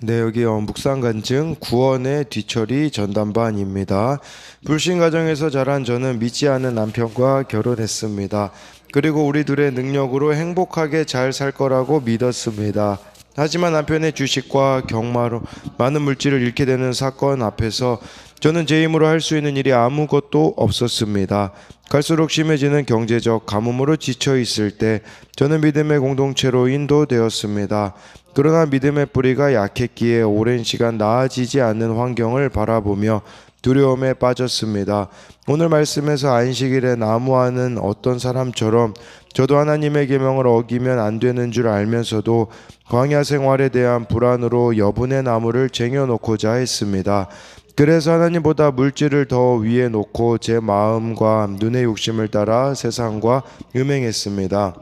네, 여기 어, 묵상 간증 구원의 뒤처리 전담반입니다. 불신 가정에서 자란 저는 믿지 않는 남편과 결혼했습니다. 그리고 우리 둘의 능력으로 행복하게 잘 살 거라고 믿었습니다. 하지만 남편의 주식과 경마로 많은 물질을 잃게 되는 사건 앞에서 저는 제 힘으로 할 수 있는 일이 아무것도 없었습니다. 갈수록 심해지는 경제적 가뭄으로 지쳐 있을 때 저는 믿음의 공동체로 인도되었습니다. 그러나 믿음의 뿌리가 약했기에 오랜 시간 나아지지 않는 환경을 바라보며 두려움에 빠졌습니다. 오늘 말씀에서 안식일에 나무하는 어떤 사람처럼 저도 하나님의 계명을 어기면 안 되는 줄 알면서도 광야 생활에 대한 불안으로 여분의 나무를 쟁여놓고자 했습니다. 그래서 하나님보다 물질을 더 위에 놓고 제 마음과 눈의 욕심을 따라 세상과 음행했습니다.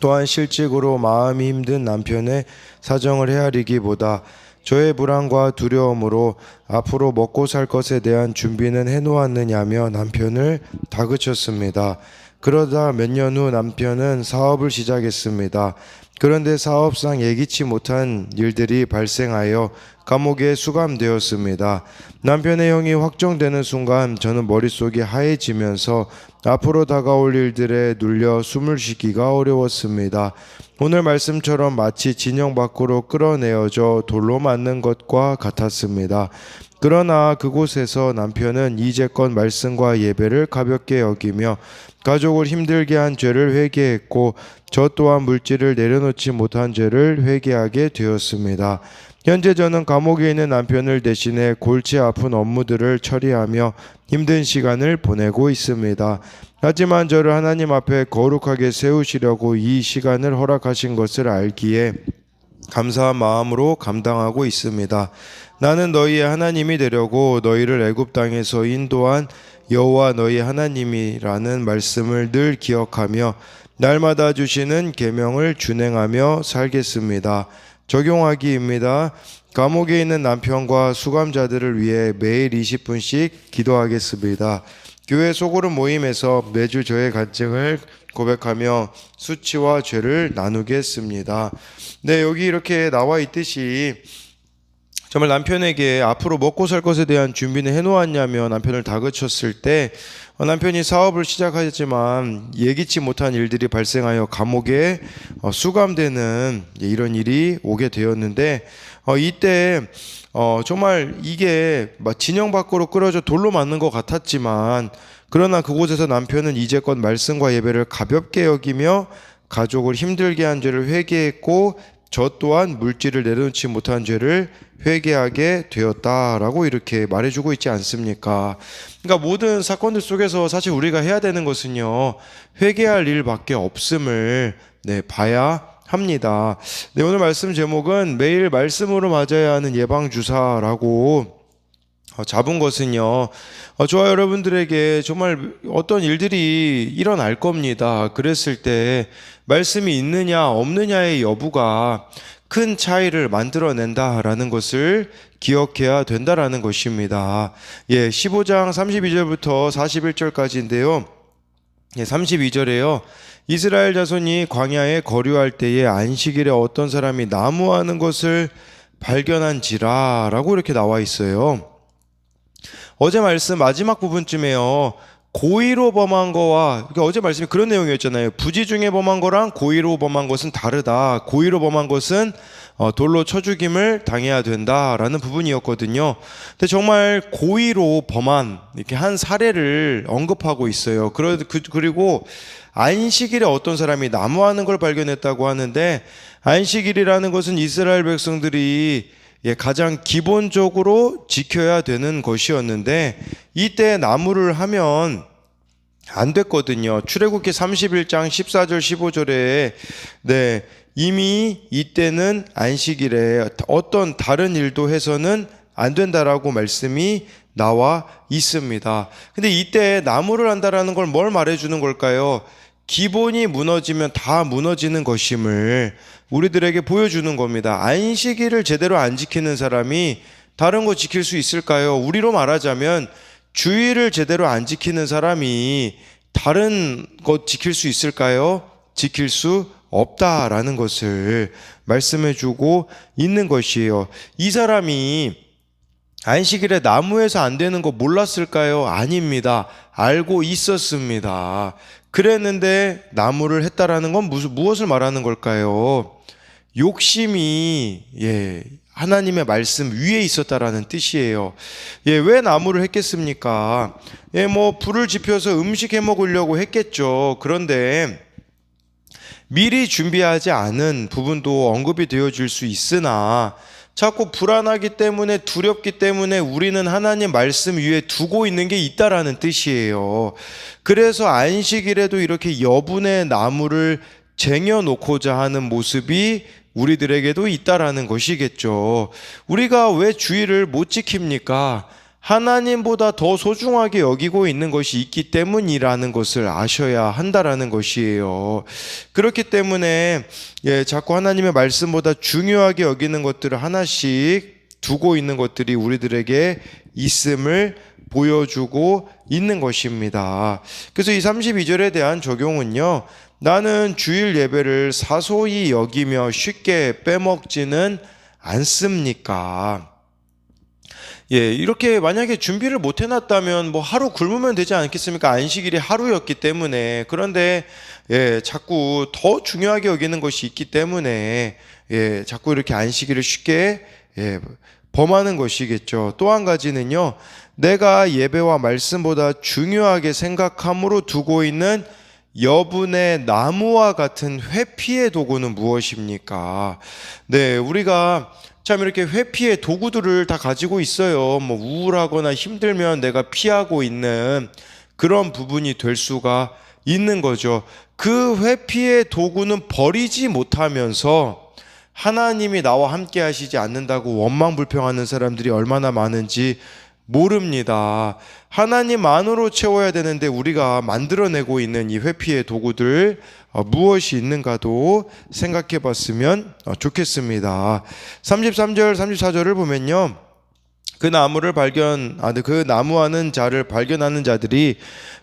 또한 실직으로 마음이 힘든 남편의 사정을 헤아리기보다 저의 불안과 두려움으로 앞으로 먹고 살 것에 대한 준비는 해놓았느냐며 남편을 다그쳤습니다. 그러다 몇 년 후 남편은 사업을 시작했습니다. 그런데 사업상 예기치 못한 일들이 발생하여 감옥에 수감되었습니다. 남편의 형이 확정되는 순간 저는 머릿속이 하얘지면서 앞으로 다가올 일들에 눌려 숨을 쉬기가 어려웠습니다. 오늘 말씀처럼 마치 진영 밖으로 끌어내어져 돌로 맞는 것과 같았습니다. 그러나 그곳에서 남편은 이제껏 말씀과 예배를 가볍게 여기며 가족을 힘들게 한 죄를 회개했고 저 또한 물질을 내려놓지 못한 죄를 회개하게 되었습니다. 현재 저는 감옥에 있는 남편을 대신해 골치 아픈 업무들을 처리하며 힘든 시간을 보내고 있습니다. 하지만 저를 하나님 앞에 거룩하게 세우시려고 이 시간을 허락하신 것을 알기에 감사한 마음으로 감당하고 있습니다. 나는 너희의 하나님이 되려고 너희를 애굽 땅에서 인도한 여호와 너희 하나님이라는 말씀을 늘 기억하며 날마다 주시는 계명을 준행하며 살겠습니다. 적용하기입니다. 감옥에 있는 남편과 수감자들을 위해 매일 20분씩 기도하겠습니다. 교회 소그룹 모임에서 매주 저의 간증을 고백하며 수치와 죄를 나누겠습니다. 네, 여기 이렇게 나와 있듯이 정말 남편에게 앞으로 먹고 살 것에 대한 준비는 해놓았냐며 남편을 다그쳤을 때 어, 남편이 사업을 시작하였지만 예기치 못한 일들이 발생하여 감옥에 어, 수감되는 이런 일이 오게 되었는데 어, 이때 어, 정말 이게 막 진영 밖으로 끌어져 돌로 맞는 것 같았지만 그러나 그곳에서 남편은 이제껏 말씀과 예배를 가볍게 여기며 가족을 힘들게 한 죄를 회개했고 저 또한 물질을 내려놓지 못한 죄를 회개하게 되었다라고 이렇게 말해주고 있지 않습니까? 그러니까 모든 사건들 속에서 사실 우리가 해야 되는 것은요 회개할 일밖에 없음을 네 봐야 합니다. 네 오늘 말씀 제목은 매일 말씀으로 맞아야 하는 예방 주사라고 어, 잡은 것은요. 어, 저와 여러분들에게 정말 어떤 일들이 일어날 겁니다. 그랬을 때 말씀이 있느냐 없느냐의 여부가 큰 차이를 만들어낸다라는 것을 기억해야 된다라는 것입니다. 예, 15장 32절부터 41절까지인데요. 예, 32절에요. 이스라엘 자손이 광야에 거류할 때에 안식일에 어떤 사람이 나무하는 것을 발견한지라라고 이렇게 나와 있어요. 어제 말씀 마지막 부분쯤에요. 고의로 범한 거와 그러니까 어제 말씀이 그런 내용이었잖아요. 부지 중에 범한 거랑 고의로 범한 것은 다르다. 고의로 범한 것은 어, 돌로 쳐 죽임을 당해야 된다라는 부분이었거든요. 근데 정말 고의로 범한 이렇게 한 사례를 언급하고 있어요. 그, 그리고 안식일에 어떤 사람이 나무하는 걸 발견했다고 하는데 안식일이라는 것은 이스라엘 백성들이 예, 가장 기본적으로 지켜야 되는 것이었는데 이때 나무를 하면 안 됐거든요. 출애굽기 31장 14절 15절에 네, 이미 이때는 안식일에 어떤 다른 일도 해서는 안 된다라고 말씀이 나와 있습니다. 근데 이때 나무를 한다라는 걸 뭘 말해 주는 걸까요? 기본이 무너지면 다 무너지는 것임을 우리들에게 보여주는 겁니다. 안식일을 제대로 안 지키는 사람이 다른 거 지킬 수 있을까요? 우리로 말하자면 주의를 제대로 안 지키는 사람이 다른 것 지킬 수 있을까요? 지킬 수 없다라는 것을 말씀해 주고 있는 것이에요. 이 사람이 안식일에 나무에서 안 되는 거 몰랐을까요? 아닙니다. 알고 있었습니다. 그랬는데 나무를 했다라는 건 무슨 무엇을 말하는 걸까요? 욕심이 예 하나님의 말씀 위에 있었다라는 뜻이에요. 예, 왜 나무를 했겠습니까? 예, 뭐 불을 지펴서 음식 해 먹으려고 했겠죠. 그런데 미리 준비하지 않은 부분도 언급이 되어질 수 있으나 자꾸 불안하기 때문에 두렵기 때문에 우리는 하나님 말씀 위에 두고 있는 게 있다라는 뜻이에요. 그래서 안식일에도 이렇게 여분의 나무를 쟁여 놓고자 하는 모습이 우리들에게도 있다라는 것이겠죠. 우리가 왜 주의를 못 지킵니까? 하나님보다 더 소중하게 여기고 있는 것이 있기 때문이라는 것을 아셔야 한다라는 것이에요. 그렇기 때문에 예, 자꾸 하나님의 말씀보다 중요하게 여기는 것들을 하나씩 두고 있는 것들이 우리들에게 있음을 보여주고 있는 것입니다. 그래서 이 32절에 대한 적용은요. 나는 주일 예배를 사소히 여기며 쉽게 빼먹지는 않습니까? 예, 이렇게 만약에 준비를 못 해놨다면 뭐 하루 굶으면 되지 않겠습니까? 안식일이 하루였기 때문에. 그런데 예, 자꾸 더 중요하게 여기는 것이 있기 때문에 예, 자꾸 이렇게 안식일을 쉽게 예, 범하는 것이겠죠. 또 한 가지는요, 내가 예배와 말씀보다 중요하게 생각함으로 두고 있는 여분의 나무와 같은 회피의 도구는 무엇입니까? 네, 우리가 참 이렇게 회피의 도구들을 다 가지고 있어요. 뭐 우울하거나 힘들면 내가 피하고 있는 그런 부분이 될 수가 있는 거죠. 그 회피의 도구는 버리지 못하면서 하나님이 나와 함께 하시지 않는다고 원망 불평하는 사람들이 얼마나 많은지 모릅니다. 하나님 안으로 채워야 되는데 우리가 만들어내고 있는 이 회피의 도구들 어, 무엇이 있는가도 생각해 봤으면 어, 좋겠습니다. 33절, 34절을 보면요. 그 나무를 발견, 아, 그 나무하는 자를 발견하는 자들이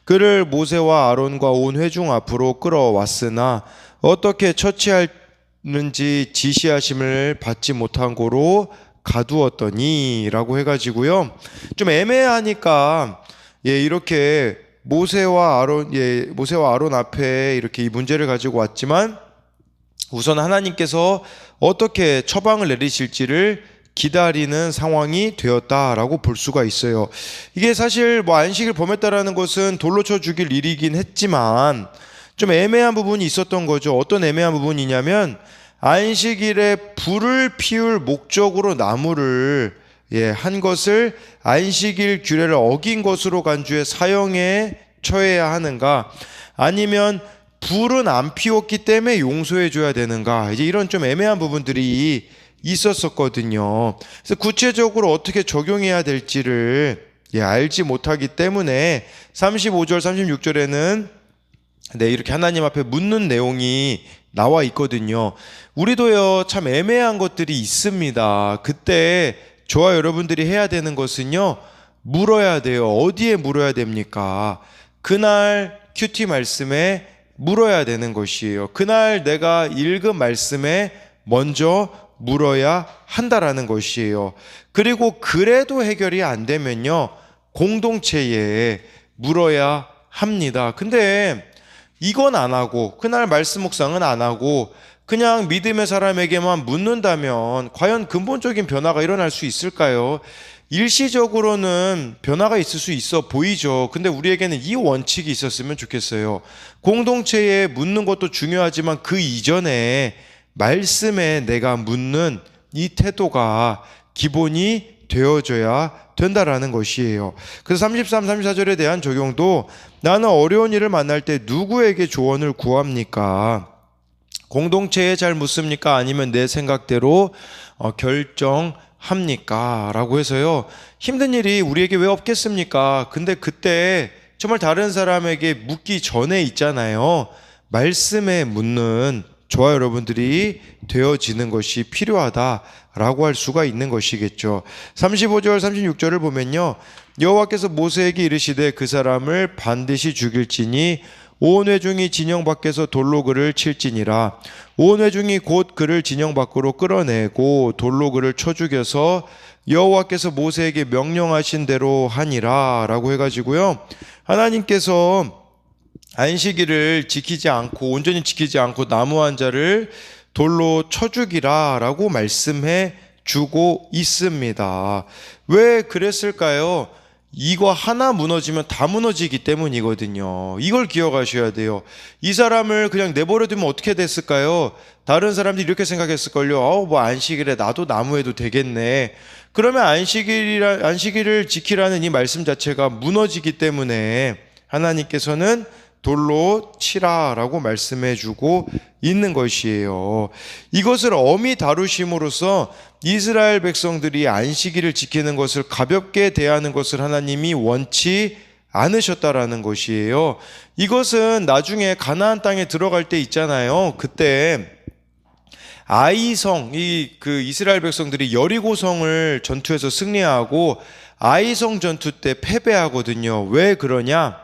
그를 모세와 아론과 온 회중 앞으로 끌어왔으나 어떻게 처치하는지 지시하심을 받지 못한 고로 가두었더니라고 해가지고요. 좀 애매하니까 예 이렇게 모세와 아론 예 모세와 아론 앞에 이렇게 이 문제를 가지고 왔지만 우선 하나님께서 어떻게 처방을 내리실지를 기다리는 상황이 되었다라고 볼 수가 있어요. 이게 사실 뭐 안식을 범했다라는 것은 돌로 쳐 죽일 일이긴 했지만 좀 애매한 부분이 있었던 거죠. 어떤 애매한 부분이냐면 안식일에 불을 피울 목적으로 나무를 예, 한 것을 안식일 규례를 어긴 것으로 간주해 사형에 처해야 하는가 아니면 불은 안 피웠기 때문에 용서해 줘야 되는가 이제 이런 좀 애매한 부분들이 있었었거든요. 그래서 구체적으로 어떻게 적용해야 될지를 예, 알지 못하기 때문에 35절 36절에는 네, 이렇게 하나님 앞에 묻는 내용이 나와 있거든요. 우리도요, 참 애매한 것들이 있습니다. 그때 저와 여러분들이 해야 되는 것은요, 물어야 돼요. 어디에 물어야 됩니까? 그날 큐티 말씀에 물어야 되는 것이에요. 그날 내가 읽은 말씀에 먼저 물어야 한다라는 것이에요. 그리고 그래도 해결이 안 되면요, 공동체에 물어야 합니다. 근데 이건 안 하고 그날 말씀 묵상은 안 하고 그냥 믿음의 사람에게만 묻는다면 과연 근본적인 변화가 일어날 수 있을까요? 일시적으로는 변화가 있을 수 있어 보이죠. 근데 우리에게는 이 원칙이 있었으면 좋겠어요. 공동체에 묻는 것도 중요하지만 그 이전에 말씀에 내가 묻는 이 태도가 기본이 되어줘야 된다라는 것이에요. 그래서 33, 34절에 대한 적용도 나는 어려운 일을 만날 때 누구에게 조언을 구합니까? 공동체에 잘 묻습니까? 아니면 내 생각대로 어, 결정 합니까? 라고 해서요. 힘든 일이 우리에게 왜 없겠습니까? 근데 그때 정말 다른 사람에게 묻기 전에 있잖아요. 말씀에 묻는 저와 여러분들이 되어지는 것이 필요하다라고 할 수가 있는 것이겠죠. 35절 36절을 보면요. 여호와께서 모세에게 이르시되 그 사람을 반드시 죽일지니 온 회중이 진영 밖에서 돌로 그를 칠지니라 온 회중이 곧 그를 진영 밖으로 끌어내고 돌로 그를 쳐 죽여서 여호와께서 모세에게 명령하신 대로 하니라라고 해 가지고요 하나님께서 안식일을 지키지 않고 온전히 지키지 않고 나무 한 자를 돌로 쳐 죽이라라고 말씀해 주고 있습니다. 왜 그랬을까요? 이거 하나 무너지면 다 무너지기 때문이거든요. 이걸 기억하셔야 돼요. 이 사람을 그냥 내버려 두면 어떻게 됐을까요? 다른 사람들이 이렇게 생각했을걸요. 어우, 뭐 안식일에 나도 나무해도 되겠네. 그러면 안식일이라, 안식일을 지키라는 이 말씀 자체가 무너지기 때문에 하나님께서는 돌로 치라라고 말씀해 주고 있는 것이에요. 이것을 엄히 다루심으로써 이스라엘 백성들이 안식일을 지키는 것을 가볍게 대하는 것을 하나님이 원치 않으셨다라는 것이에요. 이것은 나중에 가나안 땅에 들어갈 때 있잖아요. 그때 아이성 이 그 이스라엘 백성들이 여리고성을 전투에서 승리하고 아이성 전투 때 패배하거든요. 왜 그러냐?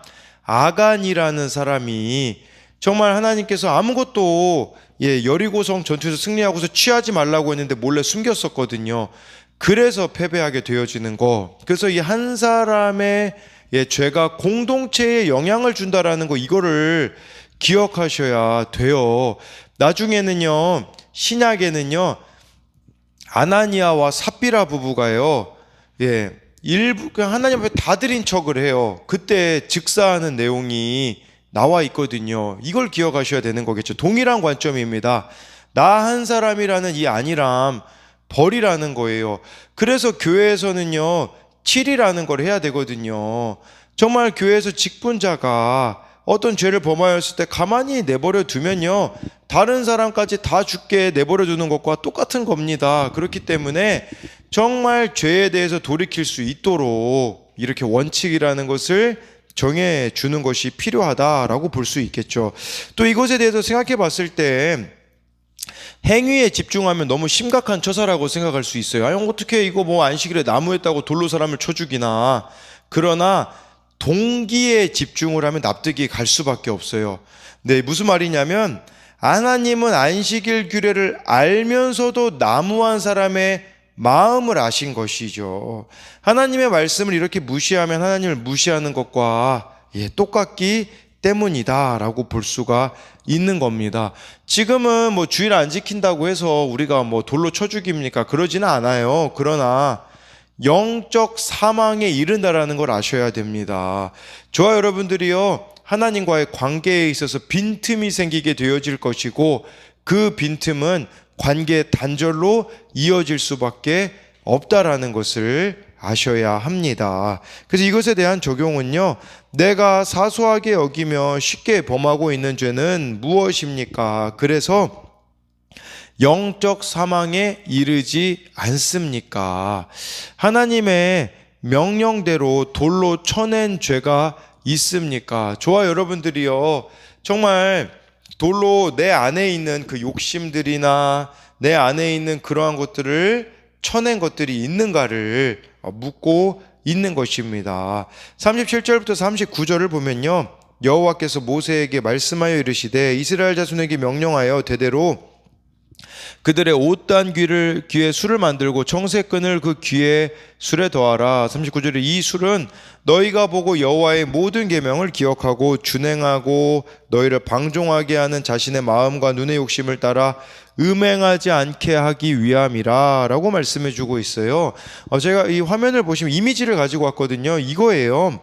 아간이라는 사람이 정말 하나님께서 아무것도 예, 여리고성 전투에서 승리하고서 취하지 말라고 했는데 몰래 숨겼었거든요. 그래서 패배하게 되어지는 거. 그래서 이 한 사람의 예, 죄가 공동체에 영향을 준다라는 거 이거를 기억하셔야 돼요. 나중에는요. 신약에는요. 아나니아와 삽비라 부부가요. 예. 일부 그냥 하나님 앞에 다 드린 척을 해요. 그때 즉사하는 내용이 나와 있거든요. 이걸 기억하셔야 되는 거겠죠. 동일한 관점입니다. 나 한 사람이라는 이 아니람 벌이라는 거예요. 그래서 교회에서는요. 7이라는 걸 해야 되거든요. 정말 교회에서 직분자가 어떤 죄를 범하였을 때 가만히 내버려 두면요. 다른 사람까지 다 죽게 내버려 두는 것과 똑같은 겁니다. 그렇기 때문에 정말 죄에 대해서 돌이킬 수 있도록 이렇게 원칙이라는 것을 정해 주는 것이 필요하다라고 볼 수 있겠죠. 또 이것에 대해서 생각해 봤을 때 행위에 집중하면 너무 심각한 처사라고 생각할 수 있어요. 아니, 어떻게 이거 뭐 안식일에 나무했다고 돌로 사람을 쳐 죽이나. 그러나 동기에 집중을 하면 납득이 갈 수밖에 없어요. 네, 무슨 말이냐면 하나님은 안식일 규례를 알면서도 나무한 사람의 마음을 아신 것이죠. 하나님의 말씀을 이렇게 무시하면 하나님을 무시하는 것과 예, 똑같기 때문이다라고 볼 수가 있는 겁니다. 지금은 뭐 주일 안 지킨다고 해서 우리가 뭐 돌로 쳐 죽입니까? 그러지는 않아요. 그러나 영적 사망에 이른다라는 걸 아셔야 됩니다. 저와 여러분들이요. 하나님과의 관계에 있어서 빈틈이 생기게 되어질 것이고 그 빈틈은 관계 단절로 이어질 수밖에 없다라는 것을 아셔야 합니다. 그래서 이것에 대한 적용은요, 내가 사소하게 여기며 쉽게 범하고 있는 죄는 무엇입니까? 그래서 영적 사망에 이르지 않습니까? 하나님의 명령대로 돌로 쳐낸 죄가 있습니까? 저와 여러분들이요, 정말 돌로 내 안에 있는 그 욕심들이나 내 안에 있는 그러한 것들을 쳐낸 것들이 있는가를 묻고 있는 것입니다. 37절부터 39절을 보면요. 여호와께서 모세에게 말씀하여 이르시되 이스라엘 자손에게 명령하여 대대로 그들의 옷단 귀를 귀에 술을 만들고 청색끈을 그 귀에 술에 더하라. 39절에 이 술은 너희가 보고 여호와의 모든 계명을 기억하고 준행하고 너희를 방종하게 하는 자신의 마음과 눈의 욕심을 따라 음행하지 않게 하기 위함이라라고 말씀해 주고 있어요. 어, 제가 이 화면을 보시면 이미지를 가지고 왔거든요. 이거예요.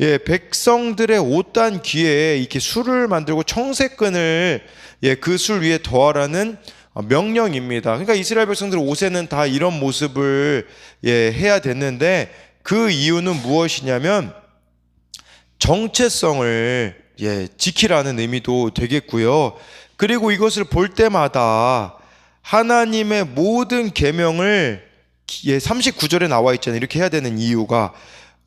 예, 백성들의 옷단 귀에 이렇게 술을 만들고 청색끈을 예, 그 술 위에 더하라는 어, 명령입니다. 그러니까 이스라엘 백성들 옷에는 다 이런 모습을 예, 해야 됐는데 그 이유는 무엇이냐면 정체성을 예, 지키라는 의미도 되겠고요. 그리고 이것을 볼 때마다 하나님의 모든 계명을 예, 39절에 나와 있잖아요. 이렇게 해야 되는 이유가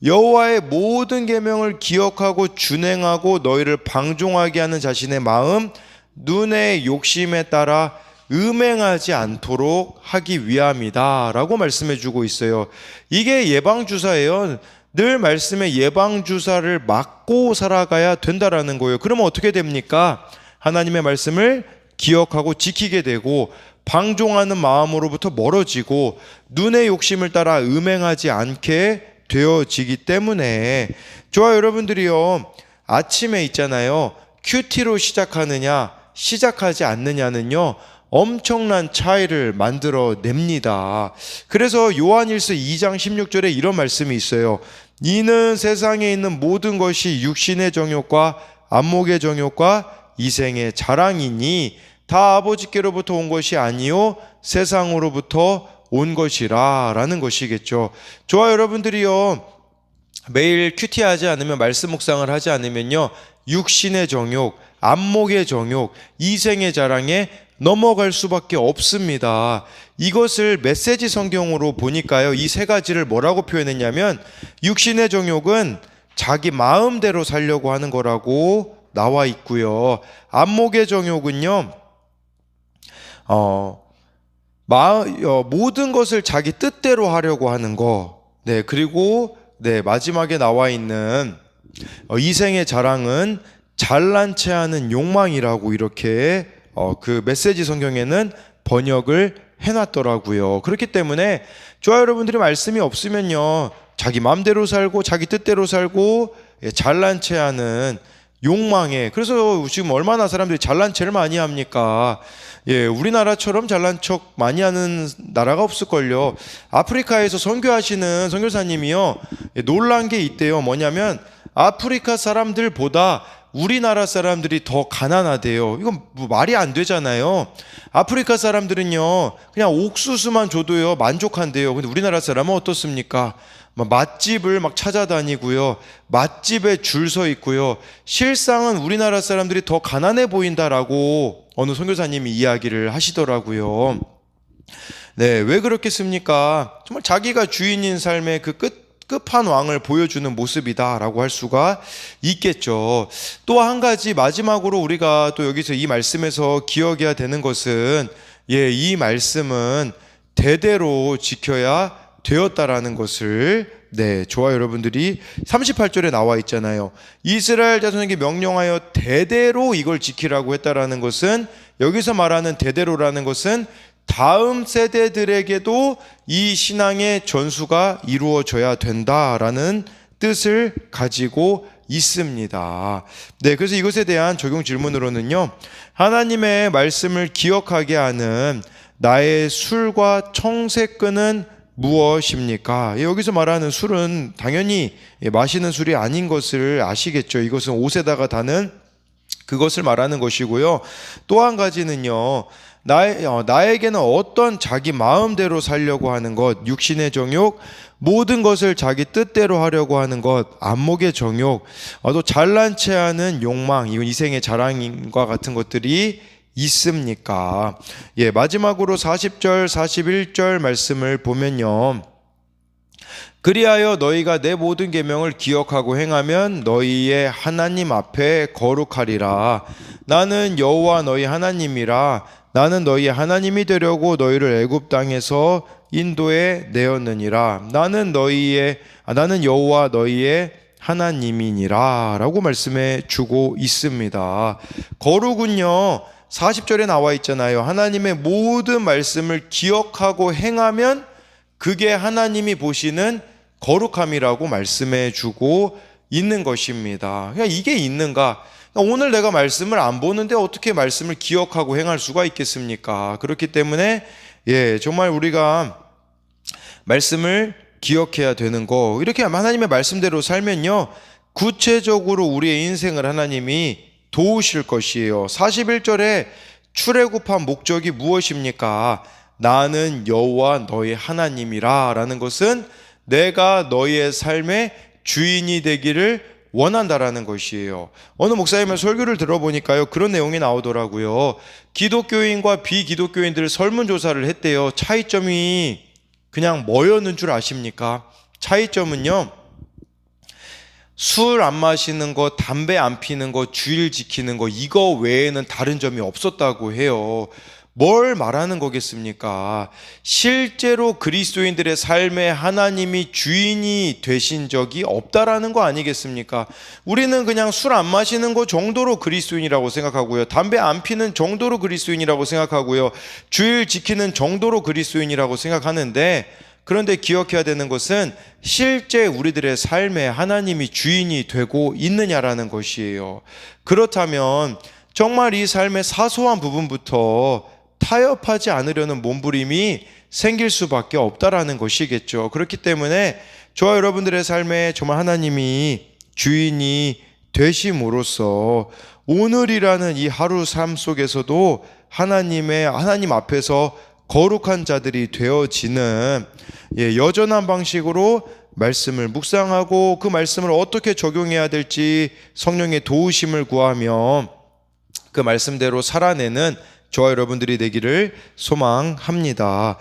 여호와의 모든 계명을 기억하고 준행하고 너희를 방종하게 하는 자신의 마음, 눈의 욕심에 따라 음행하지 않도록 하기 위함이다 라고 말씀해 주고 있어요. 이게 예방 주사예요. 늘 말씀에 예방 주사를 맞고 살아가야 된다라는 거예요. 그러면 어떻게 됩니까? 하나님의 말씀을 기억하고 지키게 되고 방종하는 마음으로부터 멀어지고 눈의 욕심을 따라 음행하지 않게 되어지기 때문에 좋아 여러분들이요 아침에 있잖아요 큐티로 시작하느냐 시작하지 않느냐는요 엄청난 차이를 만들어 냅니다. 그래서 요한일서 2장 16절에 이런 말씀이 있어요. 이는 세상에 있는 모든 것이 육신의 정욕과 안목의 정욕과 이생의 자랑이니 다 아버지께로부터 온 것이 아니요 세상으로부터 온 것이라라는 것이겠죠. 좋아 여러분들이요. 매일 큐티하지 않으면 말씀 묵상을 하지 않으면요 육신의 정욕, 안목의 정욕, 이생의 자랑에 넘어갈 수밖에 없습니다. 이것을 메시지 성경으로 보니까요 이 세 가지를 뭐라고 표현했냐면 육신의 정욕은 자기 마음대로 살려고 하는 거라고 나와 있고요. 안목의 정욕은요 어, 마, 어, 모든 것을 자기 뜻대로 하려고 하는 거. 네, 그리고 네, 마지막에 나와 있는 어, 이생의 자랑은 잘난 체 하는 욕망이라고 이렇게 어, 그 메시지 성경에는 번역을 해놨더라고요. 그렇기 때문에 좋아 여러분들이 말씀이 없으면요. 자기 마음대로 살고 자기 뜻대로 살고 예, 잘난 체 하는 욕망에 그래서 지금 얼마나 사람들이 잘난 체를 많이 합니까? 예, 우리나라처럼 잘난 척 많이 하는 나라가 없을걸요. 아프리카에서 선교하시는 선교사님이요. 예, 놀란 게 있대요. 뭐냐면 아프리카 사람들보다 우리나라 사람들이 더 가난하대요. 이건 뭐 말이 안 되잖아요. 아프리카 사람들은요, 그냥 옥수수만 줘도요, 만족한대요. 근데 우리나라 사람은 어떻습니까? 막 맛집을 막 찾아다니고요. 맛집에 줄 서 있고요. 실상은 우리나라 사람들이 더 가난해 보인다라고 어느 선교사님이 이야기를 하시더라고요. 네, 왜 그렇겠습니까? 정말 자기가 주인인 삶의 그 끝, 끝판왕을 보여주는 모습이다라고 할 수가 있겠죠. 또 한 가지 마지막으로 우리가 또 여기서 이 말씀에서 기억해야 되는 것은 예, 이 말씀은 대대로 지켜야 되었다라는 것을 네, 좋아 여러분들이 38절에 나와 있잖아요. 이스라엘 자손에게 명령하여 대대로 이걸 지키라고 했다라는 것은 여기서 말하는 대대로라는 것은 다음 세대들에게도 이 신앙의 전수가 이루어져야 된다라는 뜻을 가지고 있습니다. 네, 그래서 이것에 대한 적용 질문으로는요. 하나님의 말씀을 기억하게 하는 나의 술과 청색끈은 무엇입니까? 여기서 말하는 술은 당연히 마시는 술이 아닌 것을 아시겠죠. 이것은 옷에다가 다는 그것을 말하는 것이고요. 또 한 가지는요. 나의, 어, 나에게는 어떤 자기 마음대로 살려고 하는 것, 육신의 정욕, 모든 것을 자기 뜻대로 하려고 하는 것, 안목의 정욕, 어, 또 잘난 체 하는 욕망, 이건 이생의 자랑과 같은 것들이 있습니까? 예, 마지막으로 40절, 41절 말씀을 보면요. 그리하여 너희가 내 모든 계명을 기억하고 행하면 너희의 하나님 앞에 거룩하리라. 나는 여호와 너희 하나님이라. 나는 너희 하나님이 되려고 너희를 애굽 땅에서 인도에 내었느니라. 나는 너희의 아, 나는 여호와 너희의 하나님이니라라고 말씀해 주고 있습니다. 거룩은요. 40절에 나와 있잖아요. 하나님의 모든 말씀을 기억하고 행하면 그게 하나님이 보시는 거룩함이라고 말씀해 주고 있는 것입니다. 그냥 이게 있는가? 오늘 내가 말씀을 안 보는데 어떻게 말씀을 기억하고 행할 수가 있겠습니까? 그렇기 때문에 예, 정말 우리가 말씀을 기억해야 되는 거. 이렇게 하나님의 말씀대로 살면요. 구체적으로 우리의 인생을 하나님이 도우실 것이에요. 41절에 출애굽한 목적이 무엇입니까? 나는 여호와 너희 하나님이라라는 것은 내가 너희의 삶의 주인이 되기를 원한다라는 것이에요. 어느 목사님의 설교를 들어보니까요. 그런 내용이 나오더라고요. 기독교인과 비기독교인들 설문조사를 했대요. 차이점이 그냥 뭐였는 줄 아십니까? 차이점은요. 술 안 마시는 거, 담배 안 피는 거, 주일 지키는 거, 이거 외에는 다른 점이 없었다고 해요. 뭘 말하는 거겠습니까? 실제로 그리스도인들의 삶에 하나님이 주인이 되신 적이 없다라는 거 아니겠습니까? 우리는 그냥 술 안 마시는 거 정도로 그리스도인이라고 생각하고요. 담배 안 피는 정도로 그리스도인이라고 생각하고요. 주일 지키는 정도로 그리스도인이라고 생각하는데 그런데 기억해야 되는 것은 실제 우리들의 삶에 하나님이 주인이 되고 있느냐라는 것이에요. 그렇다면 정말 이 삶의 사소한 부분부터 타협하지 않으려는 몸부림이 생길 수밖에 없다라는 것이겠죠. 그렇기 때문에 저와 여러분들의 삶에 정말 하나님이 주인이 되심으로써 오늘이라는 이 하루 삶 속에서도 하나님의 하나님 앞에서 거룩한 자들이 되어지는 예, 여전한 방식으로 말씀을 묵상하고 그 말씀을 어떻게 적용해야 될지 성령의 도우심을 구하며 그 말씀대로 살아내는 저와 여러분들이 되기를 소망합니다.